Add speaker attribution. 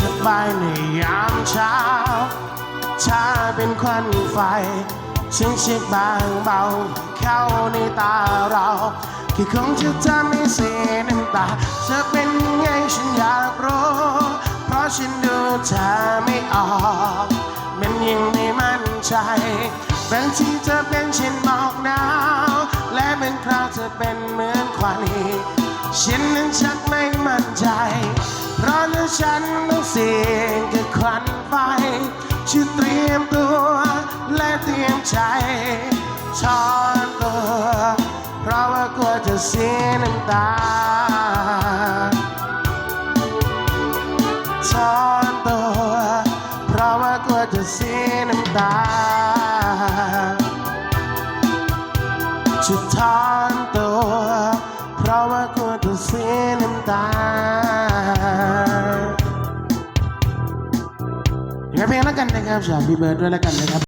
Speaker 1: สบายในยามเช้าถ้าเป็นควันไฟฉันชิดบางเบา เข้าในตาเราคือคงจะทำให้เสียน้ำตาเธอเป็นไงฉันอยากรู้ เพราะฉันดูเธอไม่ออก มันยังไม่มั่นใจบางทีเธอเป็นเช่นหมอกหนาว และบางคราวเธอเป็นเหมือนควันฉันนั้นชัน ฉันต้องเสี่ยงกับควันไฟช่วยเตรียมตัวและเตรียมใจถอนตัวเพราะว่ากลัวจะเสียน้ำตาถอนตัวเพราะว่ากลัวจะเสียน้ำตาจะถอนตัว ยังไงเพลงแล้วกันนะครับฝากพี่เบิร์ดด้วยแล้วกันนะครับ